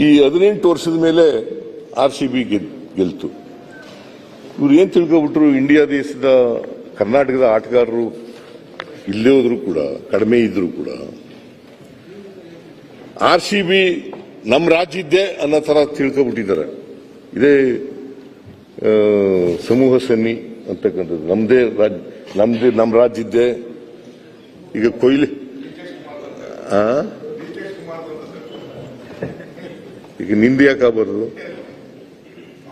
ಈ ಹದಿನೆಂಟು ವರ್ಷದ ಮೇಲೆ ಆರ್ ಸಿ ಬಿ ಗೆಲ್ತು. ಇವ್ರು ಏನ್ ತಿಳ್ಕೊಬಿಟ್ರು, ಇಂಡಿಯಾ ದೇಶದ, ಕರ್ನಾಟಕದ ಆಟಗಾರರು ಇಲ್ಲೇ ಹೋದ್ರು ಕೂಡ, ಕಡಿಮೆ ಇದ್ರು ಕೂಡ, ಆರ್ ಸಿ ಬಿ ನಮ್ಮ ರಾಜ್ಯದ್ದೇ ಅನ್ನೋ ತರ ತಿಳ್ಕೊಬಿಟ್ಟಿದ್ದಾರೆ. ಇದೇ ಸಮೂಹ ಸನ್ನಿ ಅಂತಕ್ಕಂಥದ್ದು. ನಮ್ದೇ ರಾಜ್, ನಮ್ದೇ ನಮ್ಮ ರಾಜ್ಯದ್ದೇ ಈಗ ಕೊಯ್ಲಿ? ಈಗ ನಿಂದು ಯಾಕೆ ಆಗ್ಬಾರ್ದು?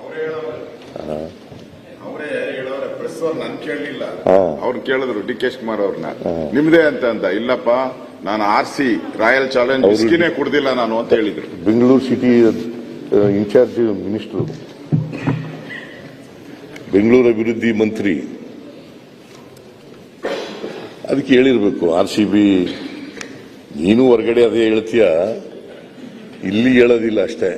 ಅವರೇ ಹೇಳೋರೆ. ಪ್ರೆಸ್ ಅವ್ರು ನನ್ ಕೇಳಲಿಲ್ಲ. ಹಾ. ಅವ್ರು ಕೇಳಿದ್ರು ಡಿ ಕೆ ಶಿವಕುಮಾರ್ ಅವ್ರನ್ನ. ನಿಮ್ದೇ ಅಂತ ಅಂತ ಇಲ್ಲಪ್ಪ ನಾನು ಆರ್ ಸಿ ರಾಯಲ್ ಚಾಲೆಂಜ್ ವಿಸ್ಕಿನೇ ಕುಡ್ದಿಲ್ಲ ನಾನು ಅಂತ ಹೇಳಿದ್ರು. Bengaluru city in-charge minister. Bengaluru ಅಭಿವೃದ್ಧಿ ಮಂತ್ರಿ. ಅದಕ್ಕೆ ಹೇಳಿರ್ಬೇಕು ಆರ್ ಸಿ ಬಿ. ನೀನು ಹೊರಗಡೆ ಅದೇ ಹೇಳ್ತೀಯ? ಇಲ್ಲಿ ಹೇಳೋದಿಲ್ಲ ಅಷ್ಟೇ.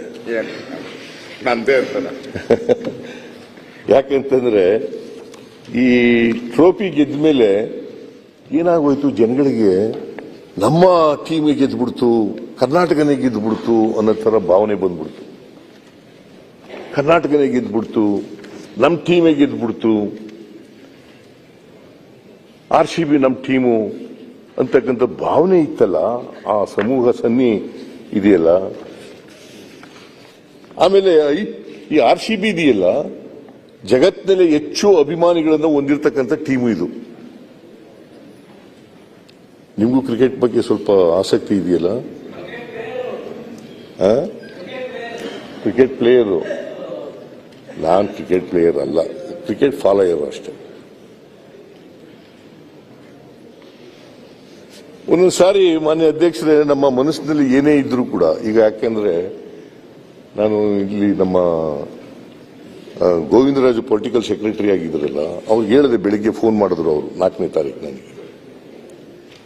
ನಂದೇ ಅಂತಾನ? ಯಾಕಂತಂದ್ರೆ ಈ ಟ್ರೋಫಿ ಗೆದ್ದ ಮೇಲೆ ಏನಾಗೋಯ್ತು ಜನಗಳಿಗೆ? ನಮ್ಮ ಟೀಮ್ ಗೆದ್ಬಿಡ್ತು ಕರ್ನಾಟಕನೇ ಗೆದ್ಬಿಡ್ತು ಅನ್ನೋ ಥರ ಭಾವನೆ ಬಂದ್ಬಿಡ್ತು. ಕರ್ನಾಟಕನೇ ಗೆದ್ಬಿಡ್ತು ನಮ್ಮ ಟೀಮೇ ಗೆದ್ಬಿಡ್ತು. ಆರ್ ಸಿ ಬಿ ನಮ್ಮ ಟೀಮು ಅಂತಕ್ಕಂಥ ಭಾವನೆ ಇತ್ತಲ್ಲ ಆ ಸಮೂಹ ಸನ್ನಿ ಇದೆಯಲ್ಲ? ಆಮೇಲೆ ಈ- ಆರ್ ಸಿ ಬಿ ಇದೆಯಲ್ಲ, ಜಗತ್ತಿನಲ್ಲಿ ಹೆಚ್ಚು ಅಭಿಮಾನಿಗಳನ್ನು ಹೊಂದಿರತಕ್ಕಂಥ ಟೀಮು ಇದು. ನಿಮಗೂ ಕ್ರಿಕೆಟ್ ಬಗ್ಗೆ ಸ್ವಲ್ಪ ಆಸಕ್ತಿ ಇದೆಯಲ್ಲ? Cricket player. ನಾನು ಕ್ರಿಕೆಟ್ ಪ್ಲೇಯರ್ ಅಲ್ಲ. ಕ್ರಿಕೆಟ್ ಫಾಲೋಯರ್ ಅಷ್ಟೇ. ಒಂದೊಂದು ಸಾರಿ ಮಾನ್ಯ ಅಧ್ಯಕ್ಷರೇ, ನಮ್ಮ ಮನಸ್ಸಿನಲ್ಲಿ ಏನೇ ಇದ್ರೂ ಕೂಡ, ಈಗ ಯಾಕೆಂದ್ರೆ ನಾನು ಇಲ್ಲಿ ನಮ್ಮ ಗೋವಿಂದರಾಜು ಪೊಲಿಟಿಕಲ್ ಸೆಕ್ರೆಟರಿ ಆಗಿದ್ರಲ್ಲ, ಅವ್ರು ಹೇಳಿದೆ ಬೆಳಿಗ್ಗೆ ಫೋನ್ ಮಾಡಿದ್ರು ಅವರು, ನಾಲ್ಕನೇ ತಾರೀಕು ನನಗೆ.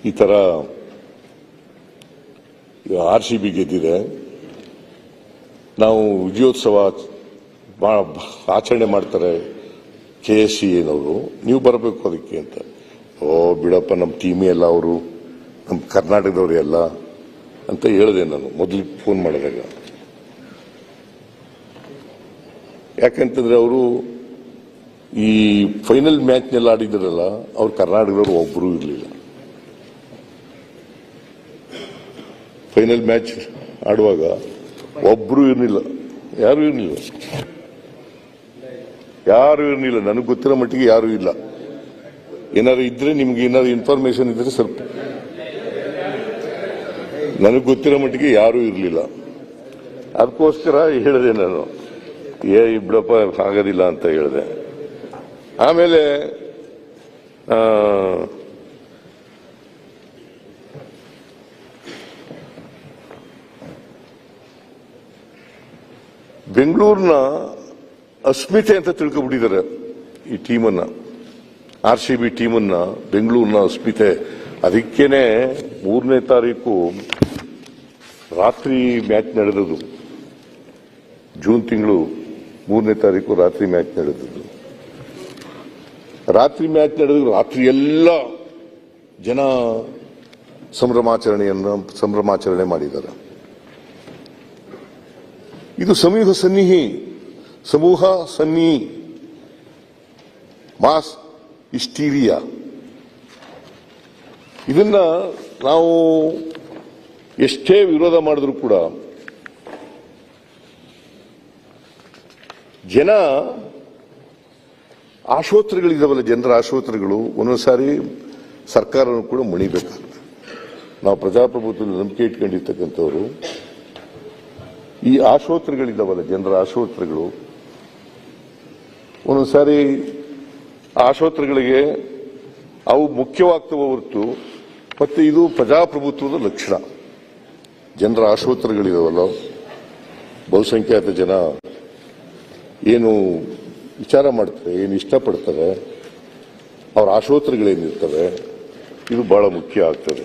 ಈ ತರ ಆರ್ ಸಿ ಬಿ ಗೆದ್ದಿದೆ. ನಾವು ವಿಜಯೋತ್ಸವ ಆಚರಣೆ ಮಾಡ್ತಾರೆ ಕೆ ಎಸ್ ಸಿ ಏನವರು ನೀವು ಬರಬೇಕು ಅದಕ್ಕೆ ಅಂತ. ಓ, ಬಿಡಪ್ಪ, ನಮ್ಮ ಟೀಮೇ ಎಲ್ಲ ಅವರು ನಮ್ಮ ಕರ್ನಾಟಕದವ್ರು ಎಲ್ಲ ಅಂತ ಹೇಳಿದೆ ನಾನು ಮೊದಲು ಫೋನ್ ಮಾಡಿದಾಗ. ಯಾಕಂತಂದ್ರೆ ಅವರು ಈ ಫೈನಲ್ ಮ್ಯಾಚ್ನೆಲ್ಲ ಆಡಿದ್ರಲ್ಲ, ಅವ್ರು ಕರ್ನಾಟಕದವರು ಒಬ್ಬರೂ ಇರಲಿಲ್ಲ. ಫೈನಲ್ ಮ್ಯಾಚ್ ಆಡುವಾಗ ಒಬ್ಬರು ಇರಲಿಲ್ಲ. ಯಾರು ಇರಲಿಲ್ಲ. ಯಾರು ಇರಲಿಲ್ಲ. ನನಗೆ ಗೊತ್ತಿರೋ ಮಟ್ಟಿಗೆ ಯಾರು ಇಲ್ಲ. ಏನಾದ್ರು ಇದ್ರೆ ನಿಮ್ಗೆ ಏನಾದ್ರು ಇನ್ಫಾರ್ಮೇಶನ್ ಇದ್ರೆ ಸ್ವಲ್ಪ ನನಗೆ ಗೊತ್ತಿರೋ ಮಟ್ಟಿಗೆ ಯಾರೂ ಇರಲಿಲ್ಲ. ಅದಕ್ಕೋಸ್ಕರ ಹೇಳಿದೆ ನಾನು. ಏ ಬಿಡಪ್ಪ ಆಗೋದಿಲ್ಲ ಅಂತ ಹೇಳಿದೆ. ಆಮೇಲೆ ಬೆಂಗಳೂರಿನ ಅಸ್ಮಿತೆ ಅಂತ ತಿಳ್ಕೊಬಿಟ್ಟಿದ್ದಾರೆ ಈ ಟೀಮನ್ನ. ಆರ್ ಸಿ ಬಿ ಟೀಮನ್ನ, ಬೆಂಗಳೂರಿನ ಅಸ್ಮಿತೆ. ಅದಕ್ಕೇನೆ ಮೂರನೇ ತಾರೀಕು ರಾತ್ರಿ ಮ್ಯಾಚ್ ನಡೆದದು ಜೂನ್ ತಿಂಗಳು ಮೂರನೇ ತಾರೀಕು ರಾತ್ರಿ ಮ್ಯಾಚ್ ನಡೆದದ್ದು. ರಾತ್ರಿ ಮ್ಯಾಚ್ ನಡೆದು ರಾತ್ರಿ ಎಲ್ಲ ಜನ ಸಂಭ್ರಮಾಚರಣೆಯನ್ನು ಸಂಭ್ರಮಾಚರಣೆ ಮಾಡಿದ್ದಾರೆ. ಇದು ಸಮೂಹ ಸನ್ನಿಹಿ. ಸಮೂಹ ಸನ್ನಿ ಮಾಸ್ ಇಸ್ಟೀರಿಯಾ. ಇದನ್ನ ನಾವು ಎಷ್ಟೇ ವಿರೋಧ ಮಾಡಿದ್ರು ಕೂಡ ಜನ ಆಶೋತ್ತರಗಳಿದಾವಲ್ಲ ಜನರ ಆಶೋತ್ತರಗಳು ಒಂದೊಂದ್ಸಾರಿ ಸರ್ಕಾರನೂ ಕೂಡ ಮುಣಿಬೇಕಾಗುತ್ತೆ ನಾವು ಪ್ರಜಾಪ್ರಭುತ್ವದಲ್ಲಿ ನಂಬಿಕೆ ಇಟ್ಕೊಂಡಿರ್ತಕ್ಕಂಥವ್ರು, ಈ ಆಶೋತ್ತರಗಳಿದಾವಲ್ಲ ಜನರ ಆಶೋತ್ತರಗಳು ಒಂದೊಂದ್ಸಾರಿ ಆಶೋತ್ತರಗಳಿಗೆ ಅವು ಮುಖ್ಯವಾಗ್ತವ ಹೊರತು, ಮತ್ತೆ ಇದು ಪ್ರಜಾಪ್ರಭುತ್ವದ ಲಕ್ಷಣ. ಜನರ ಆಶೋತ್ತರಗಳಿದಾವಲ್ಲ? ಬಹುಸಂಖ್ಯಾತ ಜನ ಏನು ವಿಚಾರ ಮಾಡ್ತಾರೆ, ಏನು ಇಷ್ಟಪಡ್ತಾರೆ, ಅವರ ಆಶೋತ್ತರಗಳೇನಿರ್ತವೆ, ಇದು ಬಹಳ ಮುಖ್ಯ ಆಗ್ತದೆ.